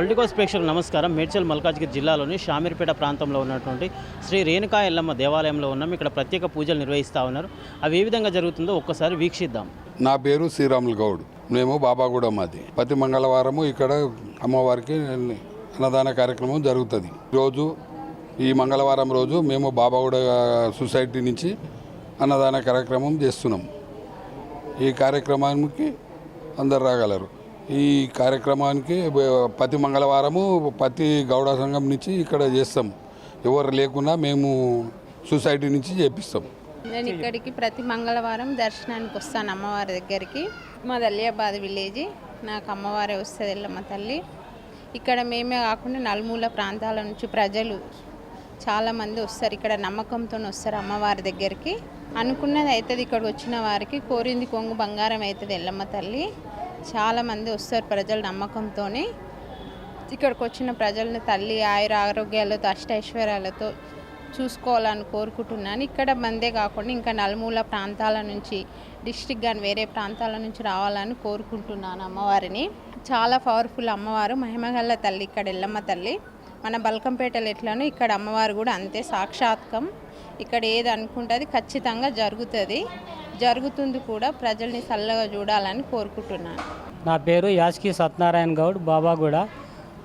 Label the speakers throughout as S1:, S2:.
S1: Political ప్రేక్షకులు నమస్కారం. మేడ్చల్ మల్కాజ్గిరి జిల్లాలోని షామీర్పేట ప్రాంతంలో ఉన్నటువంటి శ్రీ రేణుకా ఎల్లమ్మ దేవాలయంలో ఉన్నాం. ఇక్కడ ప్రత్యేక పూజలు నిర్వహిస్తూ ఉన్నారు. అవి ఏ విధంగా జరుగుతుందో ఒక్కసారి వీక్షిద్దాం.
S2: నా పేరు శ్రీరాములు గౌడ్. మేము బాబాగూడెం మాది. ప్రతి మంగళవారము ఇక్కడ అమ్మవారికి అన్నదాన కార్యక్రమం జరుగుతుంది. రోజు ఈ మంగళవారం రోజు మేము బాబాగూడ సొసైటీ నుంచి అన్నదాన కార్యక్రమం చేస్తున్నాం. ఈ కార్యక్రమానికి అందరు రాగలరు. ఈ కార్యక్రమానికి ప్రతి మంగళవారము ప్రతి గౌడ సంఘం నుంచి ఇక్కడ చేస్తాం. ఎవరు లేకుండా మేము సొసైటీ నుంచి చేపిస్తాం.
S3: నేను ఇక్కడికి ప్రతి మంగళవారం దర్శనానికి వస్తాను అమ్మవారి దగ్గరికి. మా దలియాబాద్ విలేజ్. నాకు అమ్మవారే వస్తుంది ఎల్లమ్మ తల్లి. ఇక్కడ మేమే కాకుండా నలుమూల ప్రాంతాల నుంచి ప్రజలు చాలామంది వస్తారు. ఇక్కడ నమ్మకంతో వస్తారు అమ్మవారి దగ్గరికి. అనుకున్నది అవుతుంది ఇక్కడ వచ్చిన వారికి. కోరింది కొంగు బంగారం అవుతుంది ఎల్లమ్మ తల్లి. చాలామంది వస్తారు ప్రజల నమ్మకంతో ఇక్కడికి వచ్చిన ప్రజలను తల్లి ఆయుర ఆరోగ్యాలతో అష్టైశ్వర్యాలతో చూసుకోవాలని కోరుకుంటున్నాను. ఇక్కడ మందే కాకుండా ఇంకా నలుమూల ప్రాంతాల నుంచి డిస్టిక్ కానీ వేరే ప్రాంతాల నుంచి రావాలని కోరుకుంటున్నాను అమ్మవారిని. చాలా పవర్ఫుల్ అమ్మవారు. మహిమగల్ల తల్లి ఇక్కడ ఎల్లమ్మ తల్లి. మన బల్కంపేటలు ఎట్లానో ఇక్కడ అమ్మవారు కూడా అంతే సాక్షాత్కం. ఇక్కడ ఏది అనుకుంటుంది ఖచ్చితంగా జరుగుతుంది. జరుగుతుంది కూడా ప్రజల్ని చల్లగా చూడాలని కోరుకుంటున్నాను.
S4: నా పేరు యాస్కి సత్యనారాయణ గౌడ్ బాబాగూడ.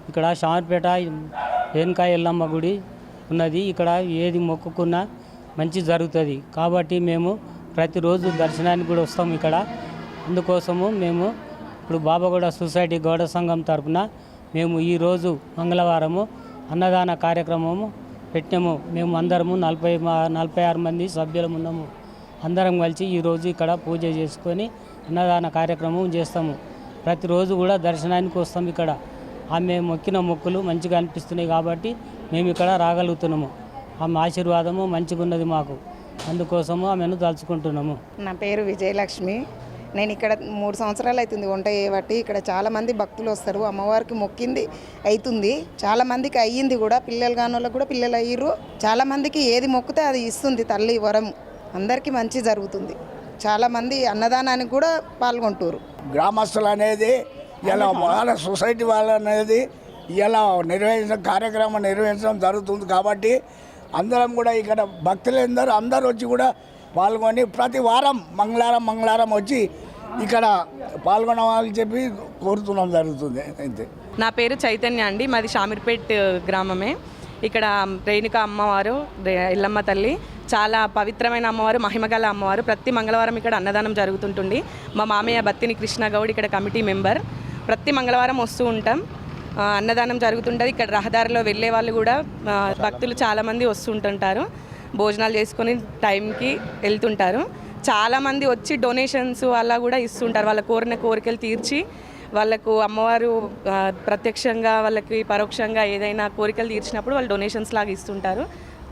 S4: ఇక్కడ షామర్పేట రేణుకాయ ఎల్లమ్మ గుడి ఉన్నది. ఇక్కడ ఏది మొక్కుకున్నా మంచి జరుగుతుంది. కాబట్టి మేము ప్రతిరోజు దర్శనానికి కూడా వస్తాం ఇక్కడ. అందుకోసము మేము ఇప్పుడు బాబాగూడ సొసైటీ గౌడ సంఘం తరపున మేము ఈరోజు మంగళవారము అన్నదాన కార్యక్రమము పెట్టాము. మేము అందరము నలభై మా- నలభై ఆరు మంది సభ్యులం ఉన్నాము. అందరం కలిసి ఈరోజు ఇక్కడ పూజ చేసుకొని అన్నదాన కార్యక్రమం చేస్తాము. ప్రతిరోజు కూడా దర్శనానికి వస్తాం ఇక్కడ. ఆమె మొక్కిన మొక్కులు మంచిగా అనిపిస్తున్నాయి కాబట్టి మేము ఇక్కడ రాగలుగుతున్నాము. ఆమె ఆశీర్వాదము మంచిగా ఉన్నది మాకు. అందుకోసము ఆమెను తలుచుకుంటున్నాము.
S5: నా పేరు విజయలక్ష్మి. నేను ఇక్కడ మూడు సంవత్సరాలు అవుతుంది వంట చేయబట్టి ఇక్కడ చాలా మంది భక్తులు వస్తారు. అమ్మవారికి మొక్కింది అవుతుంది చాలా మందికి అయ్యింది కూడా. పిల్లలు కాని వాళ్ళకి కూడా పిల్లలు అయ్యారు చాలా మందికి ఏది మొక్కితే అది ఇస్తుంది తల్లి వరం. అందరికీ మంచి జరుగుతుంది. చాలా మంది అన్నదానానికి కూడా పాల్గొంటారు
S6: గ్రామస్తులు అనేది ఇలా వాళ్ళ సొసైటీ వాళ్ళు అనేది ఇలా నిర్వహించడం కార్యక్రమం నిర్వహించడం జరుగుతుంది కాబట్టి అందరం కూడా ఇక్కడ భక్తులందరూ అందరూ వచ్చి కూడా పాల్గొని ప్రతి వారం మంగళవారం మంగళవారం వచ్చి ఇక్కడ పాల్గొనవాలని చెప్పి కోరుతున్నాం జరుగుతుంది. అంతే
S7: నా పేరు చైతన్య అండి. మాది షామీర్పేట్ గ్రామమే. ఇక్కడ రేణుక అమ్మవారు ఇల్లమ్మ ఎల్లమ్మ తల్లి చాలా పవిత్రమైన అమ్మవారు మహిమగల అమ్మవారు. ప్రతి మంగళవారం ఇక్కడ అన్నదానం జరుగుతుంటుంది. మా మామయ్య బత్తిని కృష్ణగౌడ్ ఇక్కడ కమిటీ మెంబర్. ప్రతి మంగళవారం వస్తూ ఉంటాం. అన్నదానం జరుగుతుంటుంది. ఇక్కడ రహదారిలో వెళ్ళే వాళ్ళు కూడా భక్తులు చాలామంది వస్తుంటుంటారు భోజనాలు చేసుకొని టైంకి వెళ్తుంటారు. చాలామంది వచ్చి డొనేషన్స్ అలా కూడా ఇస్తుంటారు. వాళ్ళ కోరిన కోరికలు తీర్చి వాళ్ళకు అమ్మవారు ప్రత్యక్షంగా వాళ్ళకి పరోక్షంగా ఏదైనా కోరికలు తీర్చినప్పుడు వాళ్ళు డొనేషన్స్ లాగా ఇస్తుంటారు.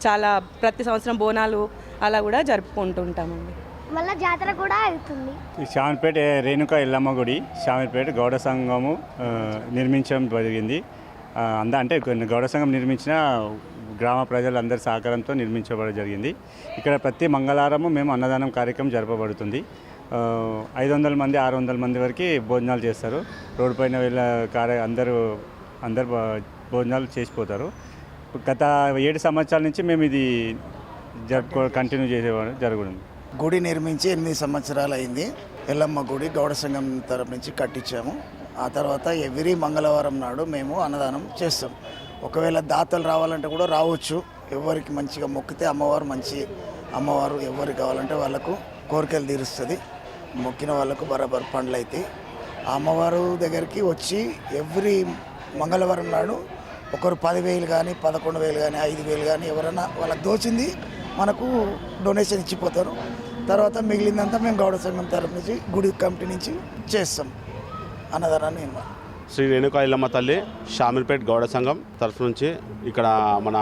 S7: చాలా ప్రతి సంవత్సరం బోనాలు అలా కూడా జరుపుకుంటుంటామండి.
S8: మళ్ళీ జాతర కూడా అవుతుంది.
S9: ఈ శామర్పేట రేణుక ఎల్లమ్మ గుడి శామర్పేట గౌడ సంఘము నిర్మించడం జరిగింది. అంద అంటే కొన్ని గౌడ సంఘం నిర్మించిన గ్రామ ప్రజలందరి సహకారంతో నిర్మించబడడం జరిగింది. ఇక్కడ ప్రతి మంగళవారము మేము అన్నదానం కార్యక్రమం జరపబడుతుంది. ఐదు వందల మంది ఆరు వందల మంది వరకు భోజనాలు చేస్తారు. రోడ్డు పైన వెళ్ళ కార్య అందరూ అందరు భోజనాలు చేసిపోతారు గత ఏడు సంవత్సరాల నుంచి మేము ఇది జరుపుకో కంటిన్యూ చేసేవాడు జరుగుతుంది.
S6: గుడి నిర్మించి ఎనిమిది సంవత్సరాలు అయింది. ఎల్లమ్మ గుడి గౌడ సంఘం తరపు నుంచి కట్టించాము. ఆ తర్వాత ఎవ్రీ మంగళవారం నాడు మేము అన్నదానం చేస్తాం. ఒకవేళ దాతలు రావాలంటే కూడా రావచ్చు. ఎవరికి మంచిగా మొక్కితే అమ్మవారు మంచి అమ్మవారు ఎవరికి కావాలంటే వాళ్ళకు కోరికలు తీరుస్తుంది. మొక్కిన వాళ్ళకు బరాబర్ పండ్లు అయితే ఆ అమ్మవారు దగ్గరికి వచ్చి ఎవ్రీ మంగళవారం నాడు ఒకరు పదివేలు కానీ పదకొండు వేలు కానీ ఐదు వేలు కానీ ఎవరైనా వాళ్ళకి దోచింది మనకు డొనేషన్ ఇచ్చిపోతారు. తర్వాత మిగిలిందంతా మేము గౌడ సంఘం తరఫు నుంచి గుడి కమిటీ నుంచి చేస్తాం. అన్నదానాన్ని
S10: శ్రీ రేణుకా ఇల్లమ్మ తల్లి షామీర్పేట్ గౌడ సంఘం తరఫు నుంచి ఇక్కడ మన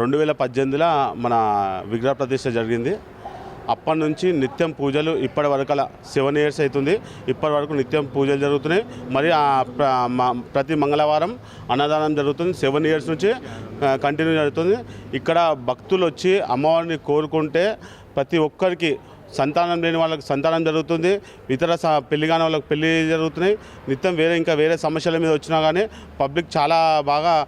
S10: రెండు వేల పద్దెనిమిదిలో మన విగ్రహ ప్రతిష్ట జరిగింది. అప్పటి నుంచి నిత్యం పూజలు ఇప్పటి వరకు సెవెన్ ఇయర్స్ అవుతుంది. ఇప్పటి వరకు నిత్యం పూజలు జరుగుతున్నాయి. మరి ప్రతి మంగళవారం అన్నదానం జరుగుతుంది. సెవెన్ ఇయర్స్ నుంచి కంటిన్యూ జరుగుతుంది. ఇక్కడ భక్తులు వచ్చి అమ్మవారిని కోరుకుంటే ప్రతి ఒక్కరికి సంతానం లేని వాళ్ళకి సంతానం జరుగుతుంది. ఇతర స- పెళ్ళి కాని వాళ్ళకి పెళ్ళి జరుగుతున్నాయి. నిత్యం వేరే ఇంకా వేరే సమస్యల మీద వచ్చినా కానీ పబ్లిక్ చాలా బాగా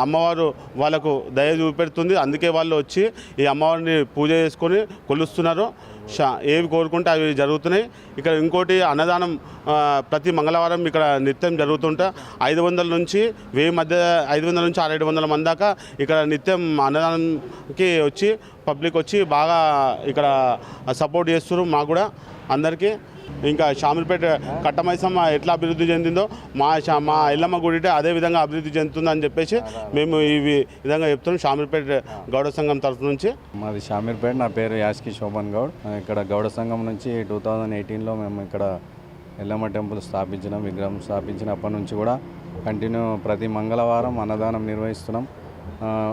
S10: అమ్మవారు వాళ్ళకు దయ చూపెడుతుంది. అందుకే వాళ్ళు వచ్చి ఈ అమ్మవారిని పూజ చేసుకొని కొలుస్తున్నారు. ఏవి కోరుకుంటే అవి జరుగుతున్నాయి. ఇక్కడ ఇంకోటి అన్నదానం ప్రతి మంగళవారం ఇక్కడ నిత్యం జరుగుతుంటే. ఐదు వందల నుంచి వెయ్యి మధ్య ఐదు వందల నుంచి ఆరేడు వందల మంది దాకా ఇక్కడ నిత్యం అన్నదానంకి వచ్చి పబ్లిక్ వచ్చి బాగా ఇక్కడ సపోర్ట్ చేస్తున్నారు మాకు కూడా అందరికీ. ఇంకా షామిల్పేట కట్టమైసమ్మ ఎట్లా అభివృద్ధి చెందిందో మా మా ఎల్లమ్మ గుడి అదే విధంగా అభివృద్ధి చెందుతుందని చెప్పేసి మేము ఈ విధంగా చెప్తున్నాం. షామిల్పేట గౌడ సంఘం తరఫు నుంచి.
S11: మాది షామిర్పేట నా పేరు యాస్కి శోభన్ గౌడ్. ఇక్కడ గౌడ సంఘం నుంచి టూ థౌజండ్ ఎయిటీన్లో మేము ఇక్కడ ఎల్లమ్మ టెంపుల్ స్థాపించిన విగ్రహం స్థాపించినప్పటి నుంచి కూడా కంటిన్యూ ప్రతి మంగళవారం అన్నదానం నిర్వహిస్తున్నాం.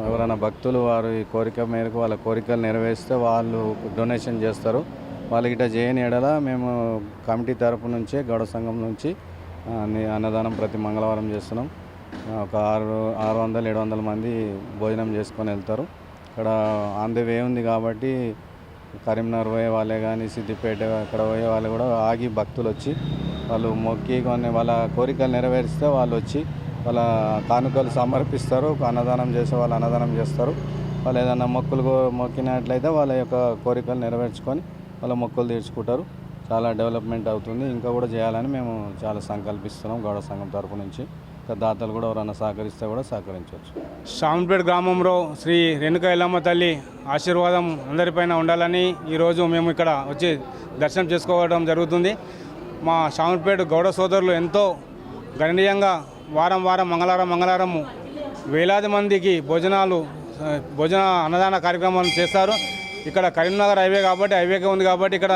S11: ఎవరైనా భక్తులు వారి కోరిక మేరకు వాళ్ళ కోరికలు నెరవేరిస్తే వాళ్ళు డొనేషన్ చేస్తారు. వాళ్ళకి చేయని ఎడల మేము కమిటీ తరపు నుంచే గౌడ సంఘం నుంచి అన్నదానం ప్రతి మంగళవారం చేస్తున్నాం. ఒక ఆరు ఆరు వందలు ఏడు వందల మంది భోజనం చేసుకొని వెళ్తారు. ఇక్కడ ఆన్ ది వే ఉంది కాబట్టి కరీంనగర్ పోయే వాళ్ళే కానీ సిద్దిపేట అక్కడ పోయే వాళ్ళు కూడా ఆగి భక్తులు వచ్చి వాళ్ళు మొక్కి కొన్ని వాళ్ళ కోరికలు నెరవేరిస్తే వాళ్ళు వచ్చి వాళ్ళ కానుకలు సమర్పిస్తారు అన్నదానం చేసే వాళ్ళు అన్నదానం చేస్తారు. వాళ్ళు ఏదైనా మొక్కులు మొక్కినట్లయితే వాళ్ళ యొక్క కోరికలు నెరవేర్చుకొని వాళ్ళ మొక్కలు తీర్చుకుంటారు. చాలా డెవలప్మెంట్ అవుతుంది. ఇంకా కూడా చేయాలని మేము చాలా సంకల్పిస్తున్నాం గౌడ సంఘం తరపు నుంచి. ఇంకా దాతలు కూడా ఎవరైనా సహకరిస్తే కూడా సహకరించవచ్చు.
S3: షాంపేట్ గ్రామంలో శ్రీ రేణుక ఎల్లమ్మ తల్లి ఆశీర్వాదం అందరిపైన ఉండాలని ఈరోజు మేము ఇక్కడ వచ్చి దర్శనం చేసుకోవడం జరుగుతుంది. మా షాంపేట్ గౌడ సోదరులు ఎంతో గణనీయంగా వారం వారం మంగళవారం మంగళవారం వేలాది మందికి భోజనాలు భోజన అన్నదాన కార్యక్రమాలు చేస్తారు. ఇక్కడ కరీంనగర్ హైవే కాబట్టి హైవేగా ఉంది కాబట్టి ఇక్కడ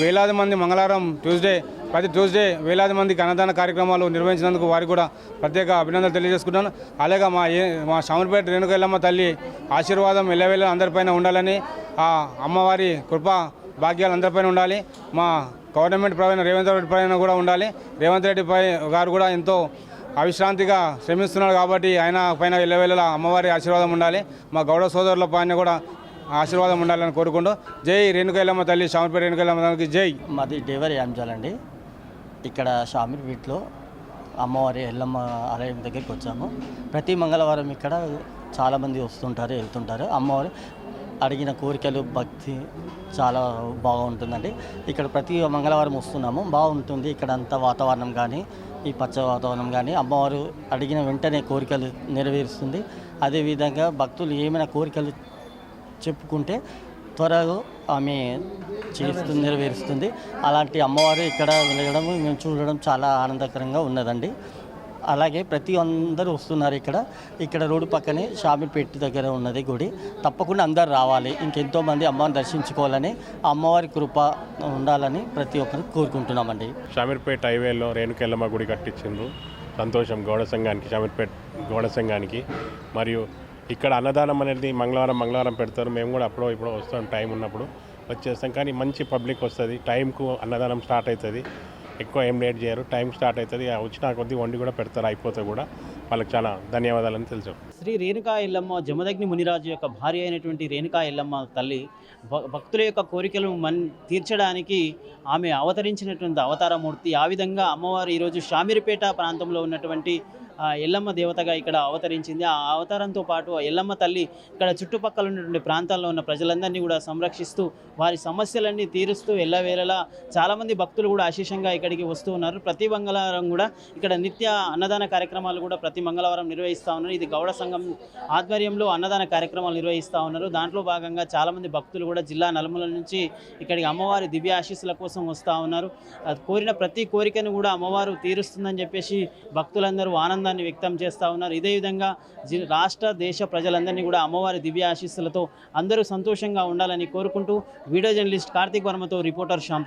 S3: వేలాది మంది మంగళవారం ట్యూస్డే ప్రతి ట్యూస్డే వేలాది మందికి అన్నదాన కార్యక్రమాలు నిర్వహించినందుకు వారికి కూడా ప్రత్యేక అభినందనలు తెలియజేసుకుంటాను అలాగే మా ఏ మా శామర్పేట రేణుక తల్లి ఆశీర్వాదం ఎల్లవేళ అందరిపైన ఉండాలని ఆ అమ్మవారి కృప భాగ్యాలు అందరిపైన ఉండాలి. మా గవర్నమెంట్ పైన రేవంత్ రెడ్డి పైన కూడా ఉండాలి. రేవంత్ రెడ్డి పై గారు కూడా ఎంతో అవిశ్రాంతిగా శ్రమిస్తున్నాడు కాబట్టి ఆయన పైన ఎల్లవేళలా అమ్మవారి ఆశీర్వాదం ఉండాలి. మా గౌడ సోదరుల పైన కూడా ఆశీర్వాదం ఉండాలని కోరుకుంటూ జై రేణుకైలమ్మ తల్లి షామర్పేట రేణుక తల్లికి జై.
S12: మాది డేవరి యాంజాలండి ఇక్కడ షామీర్ అమ్మవారి ఎల్లమ్మ ఆలయం దగ్గరికి వచ్చాము. ప్రతి మంగళవారం ఇక్కడ చాలామంది వస్తుంటారు వెళ్తుంటారు. అమ్మవారు అడిగిన కోరికలు భక్తి చాలా బాగుంటుందండి. ఇక్కడ ప్రతి మంగళవారం వస్తున్నాము. బాగుంటుంది ఇక్కడ అంతా వాతావరణం కానీ ఈ పచ్చ వాతావరణం కానీ. అమ్మవారు అడిగిన వెంటనే కోరికలు నెరవేరుస్తుంది. అదేవిధంగా భక్తులు ఏమైనా కోరికలు చెప్పుకుంటే త్వరగా ఆమె చేస్తుంది నెరవేరుస్తుంది. అలాంటి అమ్మవారు ఇక్కడ వెలగడం మేము చూడడం చాలా ఆనందకరంగా ఉన్నదండి. అలాగే ప్రతి అందరూ వస్తున్నారు ఇక్కడ. ఇక్కడ రోడ్డు పక్కనే షామిపేట దగ్గర ఉన్నది గుడి. తప్పకుండా అందరు రావాలి. ఇంకెంతో మంది అమ్మవారిని దర్శించుకోవాలని ఆ అమ్మవారి కృప ఉండాలని ప్రతి ఒక్కరు కోరుకుంటున్నామండి.
S13: షామీర్పేట హైవేలో రేణుకెల్లమ్మ గుడి కట్టించిండ్రు. సంతోషం గౌడ సంఘానికి షామీర్పేట గౌడ సంఘానికి. మరియు ఇక్కడ అన్నదానం అనేది మంగళవారం మంగళవారం పెడతారు. మేము కూడా అప్పుడో ఇప్పుడు వస్తాం టైం ఉన్నప్పుడు వచ్చేస్తాం. కానీ మంచి పబ్లిక్ వస్తుంది. టైంకు అన్నదానం స్టార్ట్ అవుతుంది ఎక్కువ ఏం లేట్ చేయరు. టైం స్టార్ట్ అవుతుంది ఆ వచ్చిన కొద్దీ వండి కూడా పెడతారు. అయిపోతే కూడా వాళ్ళకి చాలా ధన్యవాదాలని తెలుసు.
S1: శ్రీ రేణుకా ఎల్లమ్మ జమదగ్ని మునిరాజు యొక్క భార్య అయినటువంటి రేణుకా ఎల్లమ్మ తల్లి భ- భక్తుల యొక్క కోరికలు మన్ తీర్చడానికి ఆమె అవతరించినటువంటి అవతారమూర్తి. ఆ విధంగా అమ్మవారు ఈరోజు షామీర్పేట ప్రాంతంలో ఉన్నటువంటి ఎల్లమ్మ దేవతగా ఇక్కడ అవతరించింది. ఆ అవతారంతో పాటు ఎల్లమ్మ తల్లి ఇక్కడ చుట్టుపక్కల ఉన్నటువంటి ప్రాంతాల్లో ఉన్న ప్రజలందరినీ కూడా సంరక్షిస్తూ వారి సమస్యలన్నీ తీరుస్తూ ఎల్లవేళలా చాలామంది భక్తులు కూడా అశేషంగా ఇక్కడికి వస్తూ ఉన్నారు. ప్రతి మంగళవారం కూడా ఇక్కడ నిత్య అన్నదాన కార్యక్రమాలు కూడా ప్రతి మంగళవారం నిర్వహిస్తూ ఉన్నారు. ఇది గౌడ సంఘం ఆధ్వర్యంలో అన్నదాన కార్యక్రమాలు నిర్వహిస్తూ ఉన్నారు. దాంట్లో భాగంగా చాలామంది భక్తులు కూడా జిల్లా నలుమూల నుంచి ఇక్కడికి అమ్మవారి దివ్య ఆశీస్సుల కోసం వస్తూ ఉన్నారు. అది కోరిన ప్రతి కోరికను కూడా అమ్మవారు తీరుస్తుందని చెప్పేసి భక్తులందరూ ఆనందాన్ని వ్యక్తం చేస్తూ ఉన్నారు. ఇదే విధంగా రాష్ట్ర దేశ ప్రజలందరినీ కూడా అమ్మవారి దివ్య ఆశీస్సులతో అందరూ సంతోషంగా ఉండాలని కోరుకుంటూ video journalist Karthik వర్మతో reporter Shyam